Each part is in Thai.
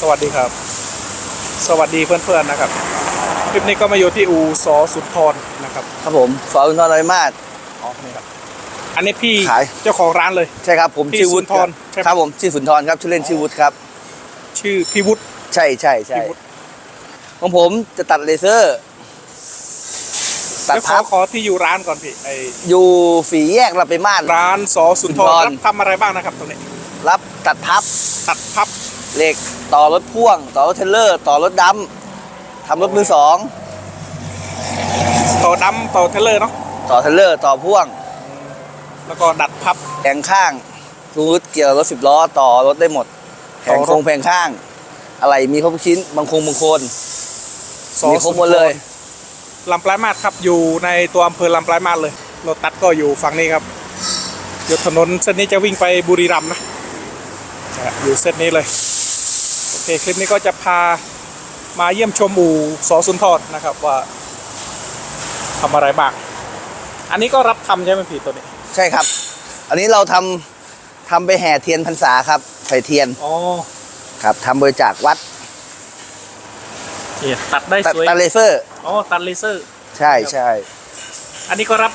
สวัสดีครับ สวัสดีเพื่อนๆนะครับ คลิปนี้ก็มาอยู่ที่อูสอสุนทรนะครับ ครับผมสอนุนทรไรมาศอ๋อนี่ครับ อันนี้พี่ขาย เจ้าของร้านเลย ใช่ครับผมพี่ชื่อวุฒิสุนทรใช่ไหม ครับผมชื่อสุนทรครับชื่อเล่นชื่อวุฒิครับ ชื่อพี่วุฒิ ใช่ใช่ใช่พี่วุฒิ ของผมจะตัดเลเซอร์ ตัดเดี๋ยวขอพับขอที่อยู่ร้านก่อนพี่ไออยู่ฝีแยกเราไปมาศร้านสอสุนทรสุนทร รับทำอะไรบ้างนะครับตรงนี้ รับตัดพับ ตัดพับ เหล็กต่อรถพ่วง ต่อรถเทรลเลอร์ ต่อรถดำทำรถมือสองต่อดำต่อเทเลอร์เนาะต่อเทรลเลอร์ต่อพ่วงแล้วก็ดัดพับแผงข้างรูทเกี่ยวกับรถสิบล้อต่อรถได้หมดแผงต่อรถโครงแผงข้าง อะไรมีครบทุกชิ้นบางโครงบางโคนสอมีครบหมดเลยลำปลายมาศครับอยู่ในตัวอำเภอลำปลายมาศเลยรถตัดก็อยู่ฝั่งนี้ครับอยู่ถนนเส้นนี้จะวิ่งไปบุรีรัมย์นะจะอยู่เส้นนี้เลยโอเคคลิปนี้ก็จะพามาเยี่ยมชมอู่สอสุนทรนะครับว่าทำอะไรบ้าง อันนี้ก็รับทำใช่ไหมพี่ตัวนี้ ใช่ครับ อันนี้เราทำทำไปแห่เทียนพรรษาครับใส่เทียนอ๋อครับทำบริจาควัดเนี่ยตัดได้ตัดสวยตัดเลเซอร์อ๋อตัดเลเซอร์ ใช่ใช่อันนี้ก็รับ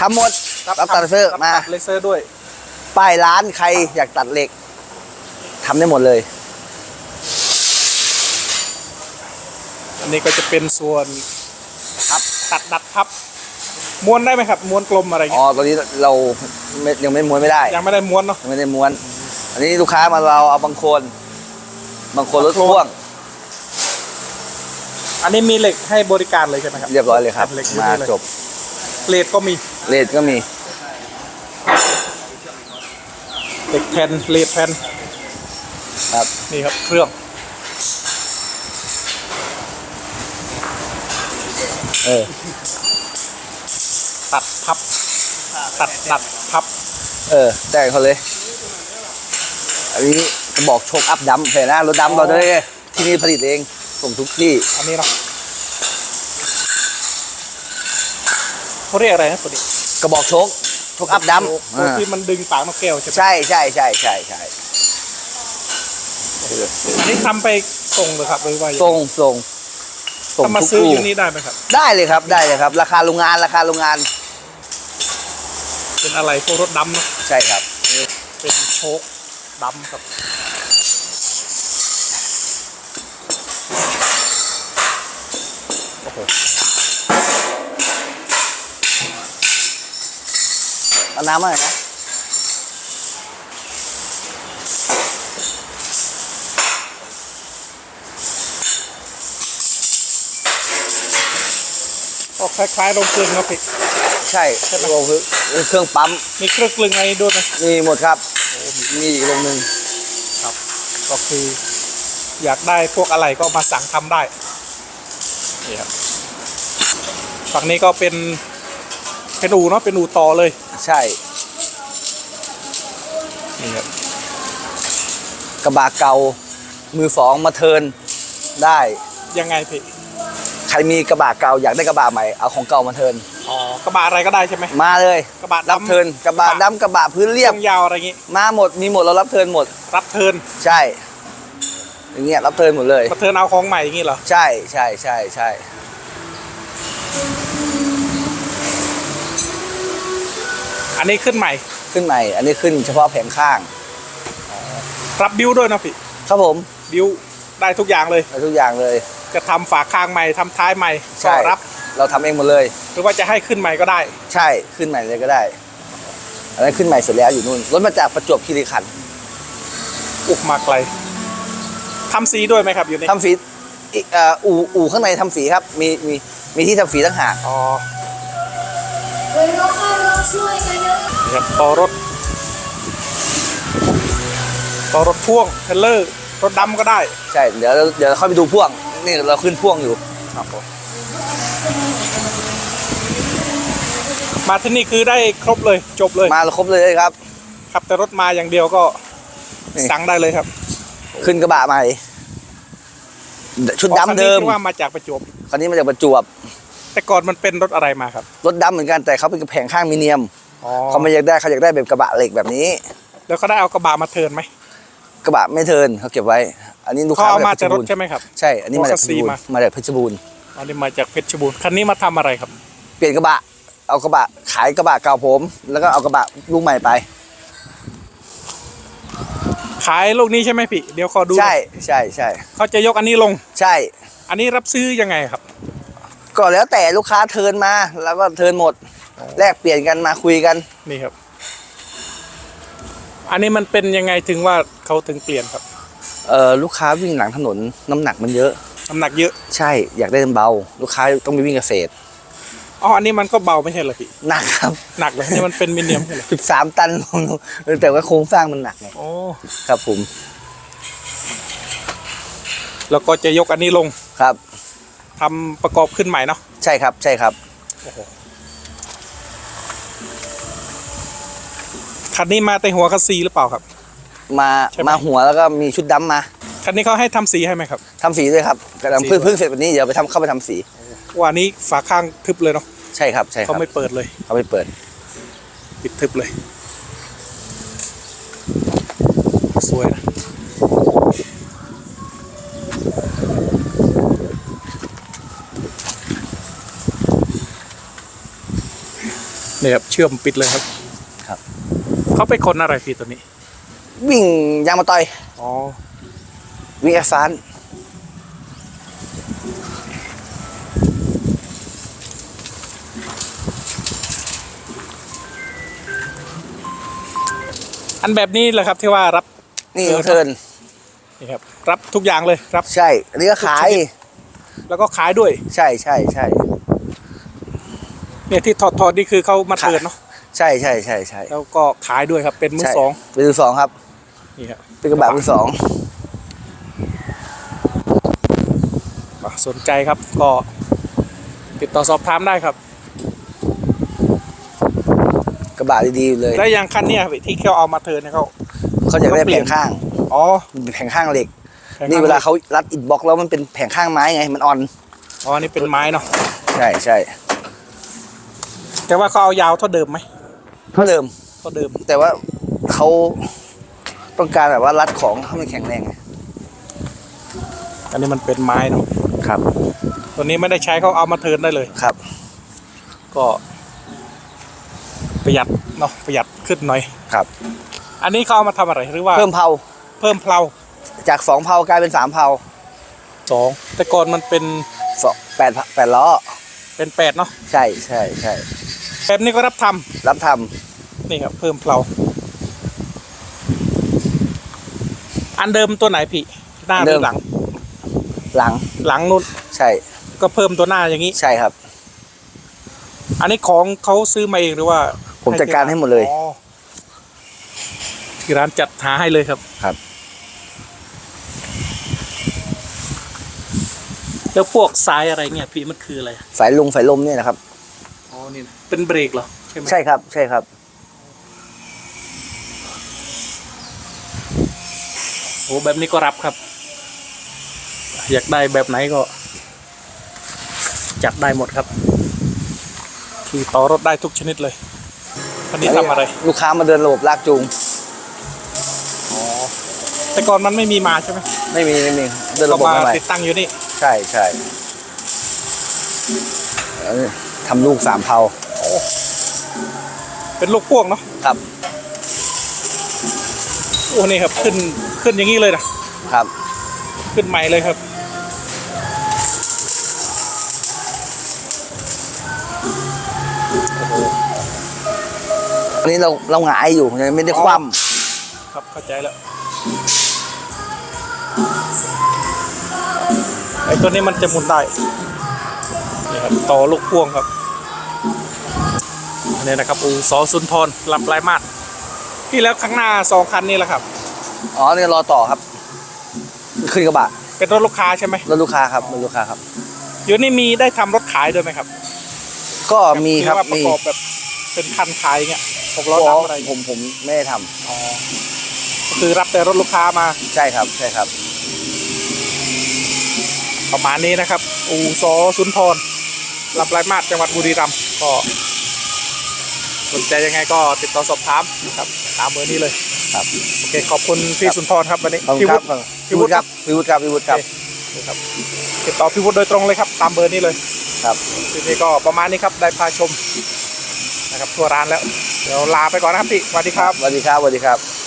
ทำหมดรับตัดเลเซอร์รับมาตัดเลเซอร์ด้วย ป้ายร้านใครอยากตัดเหล็กทำได้หมดเลย อันนี้ก็จะเป็นส่วนครับตัดดัดพับ ม้วนได้ไหมครับ ม้วนกลมอะไรอ๋เงี้อยตอนนี้เราไม่ยังไม่ม้วนไม่ได้ยังไม่ได้ม้วนเนาะ ยังไม่ได้ม้วน อันนี้ลูกค้ามาเราเอาบางโคนบางโคนรถบางโคนพ่วง อันนี้มีเหล็กให้บริการเลยใช่ไหมครับ เรียบร้อยเลยครับ เหล็กอยู่มานี่เลยจบเลดก็มีเลทก็มีเหล็กแผ่นเลดแผ่นครับนี่ครับเครื่อง เออ ตัดพับ ตัดดัดพับ เออแต่งเขาเลย อันนี้กระบอกโชคอัพดัมเห็นนะรถดำเราเลยที่นี่ผลิตเอง ส่งทุกที่ อันนี้เนาะเขาเรียกอะไรนะตัวนี้กระบอกโชคโชคอัพดัมตัวที่มันดึงปากนกแก้วใช่ไหมใช่ใช่ใช่ใช่ใช่อันนี้ทำไปส่งเลยครับหรือว่ายังไงส่งส่ง ส่งถ้ามาทุกซื้ออคู่ยู่นี่ได้ไหมครับ ได้เลยครับได้เลยครับ ราคาโรงงานราคาโรงงานเป็นอะไรพวกรถดำเนาะใช่ครับ เป็นโชคดำครับโอ้โหเอาน้ำมาหน่อยนะ ก็คล้ายๆโรงกลึงเนาะพี่ ใช่โรงเครื่องปั๊ม มีเครื่องกลึงอะไรด้วยนะมีหมดครับมีอีกโรงหนึ่งครับ ก็คือ อยากได้พวกอะไรก็มาสั่งทำได้นี่ครับฝั่งนี้ก็เป็นเป็นอูเนาะเป็นอูต่อเลย ใช่นี่ครับกระบะเก่ามือสองมาเทิร์นได้ยังไงพี่ใค รมีกระบะเก่าอยากได้กระบะใหม่เอาของเก่ามาเทิร์นอ๋อกระบะอะไรก็ได้ใช่ไหมมาเลยกระบะรับดำเทิร์นกระบะดำกระบะพื้นเรียบช่วงยาวอะไรอย่างงี้ มาหมดมีหมดเรารับเทิร์นหมด รับเทิร์นใช่ อย่างเงี้ยรับเทิร์นหมดเลยมาเทิร์นเอาของใหม่อย่างงี้เหรอใช่ใช่ใช่ใช่อันนี้ขึ้นใหม่ขึ้นใหม่ อันนี้ขึ้นเฉพาะแผงข้างรับบิวด้วยนะพี่ครับผมบิวได้ทุกอย่างเลยเอาทุกอย่างเลย จะทำฝาข้างใหม่ทำท้ายใหม่ใช่ก็รับ เราทำเองหมดเลย หรือว่าจะให้ขึ้นใหม่ก็ได้ ใช่ขึ้นใหม่เลยก็ได้อันนั้นขึ้นใหม่เสร็จแล้วอยู่นู่นรถมาจากประจวบคีรีขันธ์อุกมาไกลทำสีด้วยไหมครับอยู่นี่ทำฝีอีเอ่ออู่อู่ข้างในทำฝีครับ มีมีมีที่ทำฝีต่างหากอ๋อเฮ้ยเราเข้าเราช่วยกันเยอะนี่ครับต่อรถต่อรถพ่วงเทรลเลอร์รถดำก็ได้ ใช่ เดี๋ยวเราเดี๋ยวเราเข้าไปดูพ่วง นี่เราขึ้นพ่วงอยู่ครับผมมาที่นี่คือได้ครบเลยจบเลยมาครบเลยครับครับแต่รถมาอย่างเดียวก็นี่สั่งได้เลยครับ ขึ้นกระบะใหม่ชุดดำเดิมอ๋อคันนี้ที่ว่ามาจากประจวบคันนี้มาจากประจวบ แต่ก่อนมันเป็นรถอะไรมาครับ รถดำเหมือนกันแต่เขาเป็นกระแผงข้างมีเนียมอ๋อเขาไม่อยากได้เขาอยากได้แบบกระบะเหล็กแบบนี้ แล้วเขาได้เอากระบะมาเทิร์นไหมกระบะไม่เทิร์นเขาเก็บไว้ อันนี้ลูกเขาค้าเอามาจจากรถบูรณ์ใช่ไหมครับใช่ อันนี้มาจากเพชรบูรมาณ์มาจากเพชรบูรณ์อันนี้มาจากเพชรบูรณ์คันนี้มาทำอะไรครับ เปลี่ยนกระบะ เอากระบะขายกระบะเก่าผม แล้วก็เอากระบะลูกใหม่ไป ขายลูกนี้ใช่ไหมพี่เดี๋ยวขอดูหน่ใช่อยใช่ใช่เขาจะยกอันนี้ลงใช่ อันนี้รับซื้อยังไงครับ ก็แล้วแต่ลูกค้าเทิร์นมาแล้วก็เทิร์นหมดแลกเปลี่ยนกันมาคุยกันนี่ครับ อันนี้มันเป็นยังไงถึงว่าเขาถึงเปลี่ยนครับ เอ่อลูกค้าวิ่งหลังถนนน้ำหนักมันเยอะ น้ำหนักเยอะ ใช่อยากได้เบา ลูกค้าต้องไปวิ่งเกษตรอ๋ออันนี้มันก็เบาไม่ใช่เหรอพี่หนักครับหนักเลยนี่มันเป็นมิเนียมใช่เหรอ13ตันแต่ว่าโครงสร้างมันหนักไงโอ้ครับผม แล้วก็จะยกอันนี้ลงครับทำประกอบขึ้นใหม่เนาะใช่ครับใช่ครับ คันนี้มาแต่หัวคัสซีหรือเปล่าครับ มาใช่ไหม มาหัวแล้วก็มีชุดดำมาคันนี้เขาให้ทำสีให้ไหมครับ ทำสีด้วยครับกำลังสีเพิ่งด้วยเพิ่งเสร็จวันนี้เดี๋ยวไปทำเข้าไปทำสีว่านี้ฝาข้างทึบเลยเนาะใช่ครับใช่คเขารับไม่เปิดเลยเขาไปเปิด ปิดทึบเลย สวยนะเนี่ยครับเชื่อมปิดเลยครับครับ เขาไปคนอะไรพี่ตัวนี้ วิ่งยางมาต่อยอ๋อวิ่งแอสฟานอันแบบนี้แหละครับที่ว่ารับนี่เออเทิร์นนี่ครับรับทุกอย่างเลยรับ ใช่อันนี้ก็ขาย แล้วก็ขายด้วย ใช่ใช่ใช่เนี่ยที่ถอดถอดนี่คือเขามาเตือนเนาะใช่ใช่ใช่ใช่แล้วก็ขายด้วยครับเป็นมือใช่สองเป็นมือสองครับ นี่ครับเป็นกระบะมือสองอะสนใจครับก็ติดต่อสอบถามได้ครับ กระบะดีๆเลยแล้วอย่างคันเนี้ยพี่ที่เขาเอามาเทิร์นเนี่ยเขาเขาอยากได้เขาเปลี่แผยนงข้างอ๋อมันเป็นแผงข้างเหล็กแพงมกนี่เวลาเขารัดอิฐบล็อกแล้วมันเป็นแผงข้างไม้ไงมันอ่อนอ๋ออันนี่เป็นไม้เนาะใช่ใช่แต่ว่าเขาเอายาวเท่าเดิมไหมเท่าเดิมเท่าเดิม แต่ว่าเขา ต้องการแบบว่ารัดของให้มันแข็งแรงไงอันนี้มันเป็นไม้เนาะครับ ตัวนี้ไม่ได้ใช้เขาเอามาเทิร์นได้เลยครับ ก็ ประหยัดเนาะประหยัดขึ้นหน่อยครับ อันนี้เขาเอามาทำอะไรหรือว่าเพิ่มเผาเพิ่มเพลาจากสองเผากลายเป็นสามเผาสองแต่ก่อนมันเป็นสองแปดแปดล้อเป็นแปดเนาะใช่ใช่ใช่แบบนี้ก็รับทำรับทนี่ครับเพิ่มเพลา อันเดิมตัวไหนพี่หน้าหรือหลังำหลังหลังนู้นใช่ ก็เพิ่มตัวหน้าอย่างนี้ ใช่ครับ อันนี้ของเขาซื้อมาเองหรือว่าผมจัดการให้หมดเลยอ๋อที่ร้านจัดหาให้เลยครับ ครับ แล้วพวกสายอะไรเนี่ยพี่มันคืออะไรสายลมสายลมเนี่ยนะครับอ๋อนี่เป็นเบรกเหรอใช่ไหมใช่ครับ ใช่ครับ โอ้แบบนี้ก็รับครับ อยากได้แบบไหนก็ จัดได้หมดครับขี่ต่อรถได้ทุกชนิดเลยคันนี้ทำอะไร ลูกค้ามาเดินระบบลากจูงแต่ก่อนมันไม่มีมาใช่ไหมไม่มีไม่มีเดินก็ระบบมาใหม่ติดตั้งอยู่นี่ใช่ใช่เออทำลูกสามเผาเป็นลูกพ่วงเนาะครับ โอ้นี่ครับขึ้นขึ้นอย่างนี้เลยนะครับ ขึ้นใหม่เลยครับ อันนี้เราเราหงายอยู่ยังไม่ได้คว่ครับเข้าใจแล้วไอ้ตัวนี้มันจะหมุนได้นี่ครับต่อลูกพ่วงครับอันนี้นะครับอูสอสุนทรลำปลายมาด ที่แล้วข้างหน้าสองคันนี่แหละครับำอ๋อเนี่ยรอต่อครับ ขึ้นกระบะ เป็นรถลูกค้าใช่ไหมรถลูกค้าครับรถลูกค้าครับ อยู่นี่มีได้ทำรถขายด้วยไหมครับก็มีครับ ที่ว่าประมีกอบแบบเป็นคันขายเงี้ยหกล้ออ๋อดำอะไรผมผมไม่ได้ทอ๋อก็คือรับแต่รถลูกค้ามาำใช่ครับใช่ครับ ประมาณนี้นะครับ อูซอสุนทรลำปลายมาดจังหวัดบุรีรัมย์ก็ สนใจยังไงก็ติดต่อสอบถามนะครับตามเบอร์นี้เลยครับโอเคขอบคุณพี่สุนทรครับวันนี้ขอบคุณพี่ควุรับฒิพี่วุฒิครับพี่วุฒิครับพี่วุฒิครับนี่ครับติดต่อพี่วุฒิโดยตรงเลยครับ ตามเบอร์นี้เลยครับทีนี้ก็ประมาณนี้ครับได้พาชมนะครับทั่วร้านแล้ว เดี๋ยวลาไปก่อนนะครับพี่สวัสดีครับ สวัสดีครับสวัสดีครับ